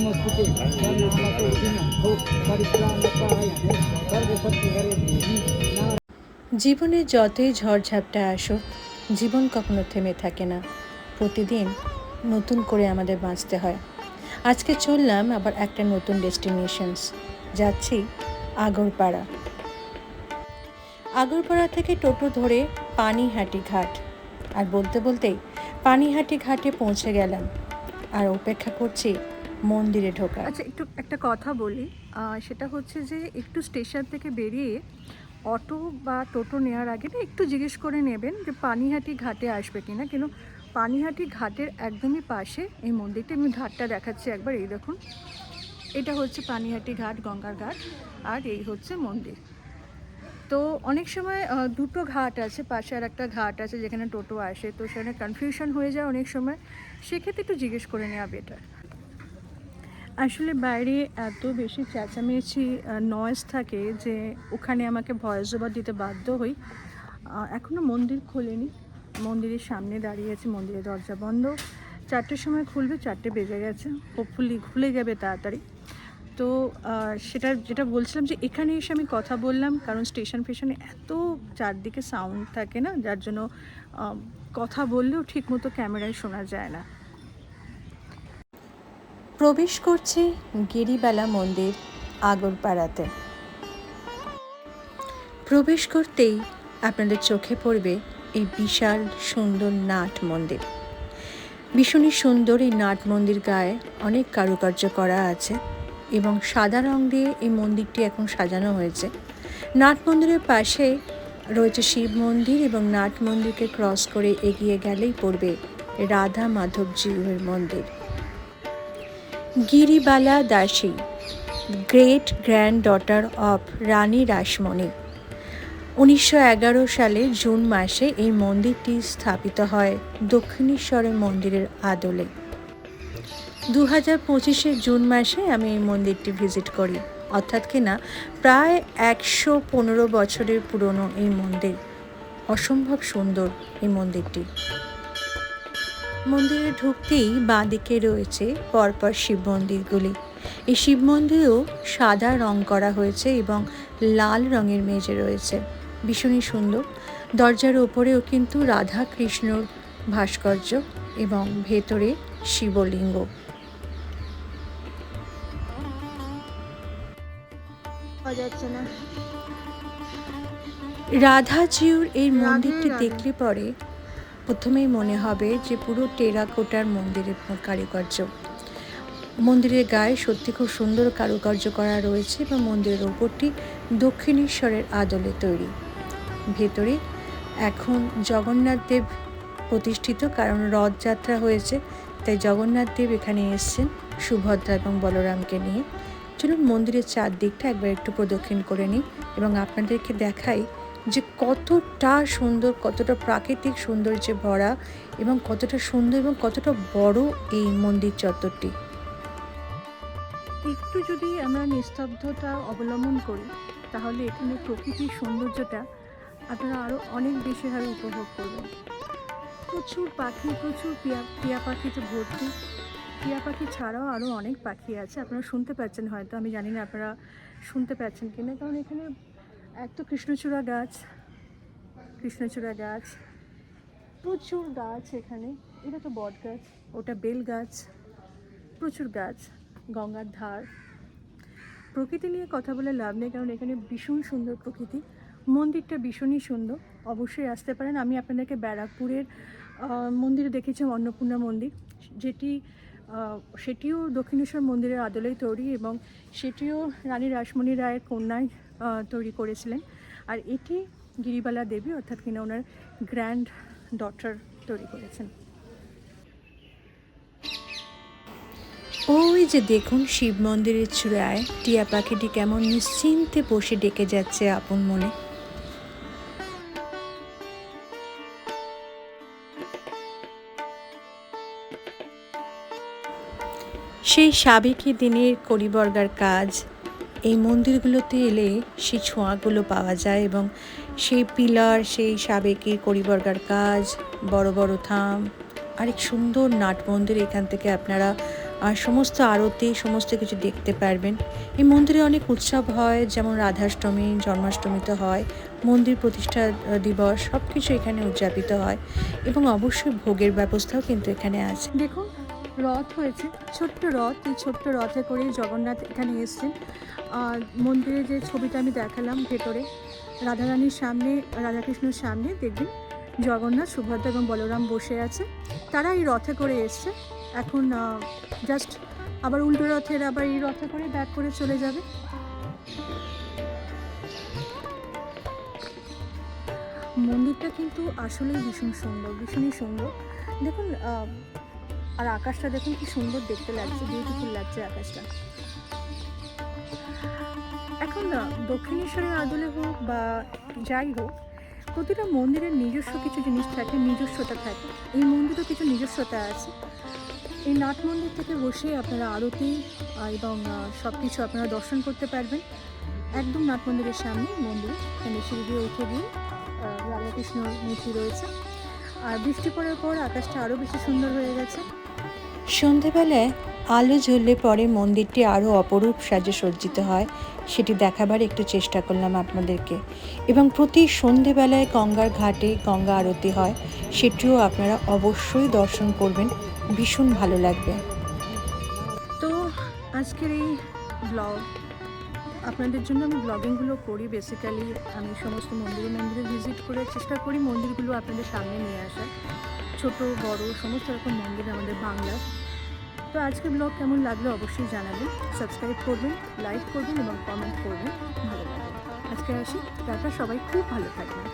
नमस्ते सर्वनामतो विनम्भो परित्राणपरायणे सर्वसत्त्वहरे देवी नारायण জীবনে যতই ঝড়ঝাপটা আসুক জীবন কখনো থেমে থাকে না প্রতিদিন নতুন করে আমাদের বাঁচতে হয় আজকে চললাম আবার একটা নতুন ডেস্টিনেশনস যাচ্ছি আগরপাড়া আগরপাড়া থেকে টোটো ধরে পানিহাটি ঘাট আর বলতে বলতেই পানিহাটি ঘাটে পৌঁছে গেলাম আর অপেক্ষা করছি মন্দিরে ঢোকা আচ্ছা একটু একটা কথা বলি। সেটা হচ্ছে যে একটু স্টেশন থেকে বেরিয়ে অটো বা টোটো নেওয়ার আগে না একটু জিজ্ঞেস করে নেবেন যে পানিহাটি ঘাটে আসবে কিনা। কেন পানিহাটি ঘাটের একদমই পাশে এই মন্দিরটা। আমি ঘাটটা দেখাচ্ছি একবার, এই দেখুন। এটা হচ্ছে পানিহাটি ঘাট, গঙ্গার ঘাট, আর এই হচ্ছে মন্দির। তো অনেক সময় দুটো ঘাট আছে, পাশে আর একটা ঘাট আছে যেখানে টোটো আসে। তো সেখানে কনফিউশন হয়ে যায় অনেক সময়। সেক্ষেত্রে একটু জিজ্ঞেস করে নেওয়া বেটার আসলে বাইরে এত বেশি চেঁচামেচি নয়েজ থাকে যে ওখানে আমাকে ভয়েস ওভার দিতে বাধ্য হই। এখনও মন্দির খোলেনি। মন্দিরের সামনে দাঁড়িয়ে আছে, মন্দিরের দরজা বন্ধ। চারটের সময় খুলবে, চারটে বেজে গেছে। হোপফুলি খুলে যাবে তাড়াতাড়ি। তো সেটা, যেটা বলছিলাম যে এখানে এসে আমি কথা বললাম, কারণ স্টেশন ফেশনে এত চারদিকে সাউন্ড থাকে না, যার জন্য কথা বললেও ঠিকমতো ক্যামেরায় শোনা যায় না। প্রবেশ করছে গিরিবালা মন্দির আগরপাড়াতে। প্রবেশ করতেই আপনাদের চোখে পড়বে এই বিশাল সুন্দর নাট মন্দির। ভীষণই সুন্দর এই নাট মন্দির গায়ে অনেক কারুকার্য করা আছে এবং সাদা রং দিয়ে এই মন্দিরটি এখন সাজানো হয়েছে। নাট মন্দিরের পাশে রয়েছে শিব মন্দির এবং নাট মন্দিরকে ক্রস করে এগিয়ে গেলেই পড়বে রাধা মাধবজিউয়ের মন্দির। Giribala Dasi great grand daughter of Rani Rashmoni. উনিশশো এগারো সালে জুন মাসে এই মন্দিরটি স্থাপিত হয় দক্ষিণেশ্বরের মন্দিরের আদলে। দু হাজার পঁচিশে জুন মাসে আমি এই মন্দিরটি ভিজিট করি। অর্থাৎ কিনা প্রায় একশো পনেরো বছরের পুরনো এই মন্দির। অসম্ভব সুন্দর এই মন্দিরটি। মন্দিরে ঢুকতেই বাঁদিকে রয়েছে পরপর শিব মন্দিরগুলি। এই শিব মন্দিরেও সাদা রং করা হয়েছে এবং লাল রঙের মেঝে রয়েছে। ভীষণই সুন্দর। দরজার ওপরেও কিন্তু রাধা কৃষ্ণর ভাস্কর্য এবং ভেতরে শিবলিঙ্গ। রাধাজিউর এই মন্দিরটি। দেখলে পরে প্রথমেই মনে হবে যে পুরো টেরাকোটার মন্দিরের কারুকার্য। মন্দিরের গায়ে সত্যি খুব সুন্দর কারুকার্য করা রয়েছে এবং মন্দিরের ওপরটি দক্ষিণেশ্বরের আদলে তৈরি। ভেতরে এখন জগন্নাথ দেব প্রতিষ্ঠিত, কারণ রথযাত্রা হয়েছে, তাই জগন্নাথ দেব এখানে এসছেন সুভদ্রা এবং বলরামকে নিয়ে। চলুন মন্দিরের চারদিকটা একবার একটু প্রদক্ষিণ করে নিই এবং আপনাদেরকে দেখাই যে কতটা সুন্দর, কতটা প্রাকৃতিক সৌন্দর্যে ভরা এবং কতটা সুন্দর এবং কতটা বড় এই মন্দির চত্বরটি। একটু যদি আমরা নিস্তব্ধতা অবলম্বন করি, তাহলে এখানে প্রকৃতির সৌন্দর্যটা আপনারা আরও অনেক বেশিভাবে উপভোগ করবেন। প্রচুর পাখি, প্রচুর পিয়া টিয়া পাখিতে ভর্তি। টিয়া পাখি ছাড়াও আরও অনেক পাখি আছে। আপনারা শুনতে পাচ্ছেন হয়তো, আমি জানি না আপনারা শুনতে পাচ্ছেন কিনা, কারণ এখানে এক তো কৃষ্ণচূড়া গাছ কৃষ্ণচূড়া গাছ, প্রচুর গাছ এখানে। এটা তো বট গাছ, ওটা বেল গাছ, প্রচুর গাছ, গঙ্গার ধার। প্রকৃতি নিয়ে কথা বলে লাভ নেই, কারণ এখানে ভীষণ সুন্দর প্রকৃতি। মন্দিরটা ভীষণই সুন্দর, অবশ্যই আসতে পারেন। আমি আপনাদেরকে ব্যারাকপুরের মন্দিরে দেখেছি, অন্নপূর্ণা মন্দির। যেটি সেটিও দক্ষিণেশ্বর মন্দিরের আদলেই তৈরি এবং সেটিও রানী রাসমণি রায়ের কন্যায় তৈরি করেছিলেন। আর এটি গিরিবালা দেবী, অর্থাৎ কিনা ওনার গ্র্যান্ড ডটার তৈরি করেছেন। ওই যে দেখুন শিব মন্দিরের চূড়ায় টিয়া পাখিটি কেমন নিশ্চিন্তে বসে ডেকে যাচ্ছে আপন মনে। সেই সাবেকি দিনের করিবর্গার কাজ এই মন্দিরগুলোতে এলে সেই ছোঁয়াগুলো পাওয়া যায় এবং সেই পিলার, সেই সাবেকি করিবর্গার কাজ, বড় বড় থাম, আরেক সুন্দর নাট মন্দির এখান থেকে আপনারা আর সমস্ত আরতি, সমস্ত কিছু দেখতে পারবেন। এই মন্দিরে অনেক উৎসব হয়, যেমন রাধাষ্টমী, জন্মাষ্টমী তো হয়, মন্দির প্রতিষ্ঠা দিবস সব কিছু এখানে উদযাপিত হয় এবং অবশ্যই ভোগের ব্যবস্থাও কিন্তু এখানে আছে। দেখুন রথ হয়েছে। ছোট্ট রথ, এই ছোট্ট রথে করেই জগন্নাথ এখানে এসছেন। আর মন্দিরে যে ছবিটা আমি দেখালাম ভেতরে, রাধারানীর সামনে, রাধাকৃষ্ণের সামনে, দেখবেন জগন্নাথ সুভদ্রা এবং বলরাম বসে আছে। তারা এই রথে করে এসছে। এখন জাস্ট আবার উল্টো রথের আবার এই রথে করে ব্যাক করে চলে যাবে। মন্দিরটা কিন্তু আসলেই ভীষণ সুন্দর, ভীষণই সুন্দর। দেখুন আর আকাশটা দেখুন কি সুন্দর দেখতে লাগছে বিউটিফুল লাগছে আকাশটা। এখন না, দক্ষিণেশ্বরের আদলে হোক বা যাই হোক, প্রতিটা মন্দিরের নিজস্ব কিছু জিনিস থাকে, নিজস্বতা থাকে। এই মন্দিরেও কিছু নিজস্বতা আছে। এই নাট মন্দির থেকে বসে আপনারা আরতি এবং সব কিছু আপনারা দর্শন করতে পারবেন। একদম নাট মন্দিরের সামনে মন্দির। এখানে সিঁড়ি দিয়ে উঠে গিয়ে রাধাকৃষ্ণ মূর্তি রয়েছে। আর বৃষ্টি পড়ার পর আকাশটা আরও বেশি সুন্দর হয়ে গেছে। সন্ধেবেলায় আলো জ্বললে পরে মন্দিরটি আরও অপরূপ সাজে সজ্জিত হয়, সেটি দেখাবার একটু চেষ্টা করলাম আপনাদেরকে। এবং প্রতি সন্ধেবেলায় গঙ্গার ঘাটে গঙ্গা আরতি হয়, সেটিও আপনারা অবশ্যই দর্শন করবেন, ভীষণ ভালো লাগবে। তো আজকের এই ব্লগ আপনাদের জন্য আমি ব্লগিংগুলো করি। বেসিক্যালি আমি সমস্ত মন্দিরে মন্দিরে ভিজিট করে চেষ্টা করি মন্দিরগুলো আপনাদের সামনে নিয়ে আসার। ছোট, বড়, সমস্ত রকম মন্দির আমাদের বাংলার। তো আজকে ব্লগ কেমন লাগল অবশ্যই জানাবেন। সাবস্ক্রাইব করবেন লাইক করবেন এবং কমেন্ট করবেন, ভালো লাগবে। আজকে আসি, টাটা, সবাই খুব ভালো থাকবেন।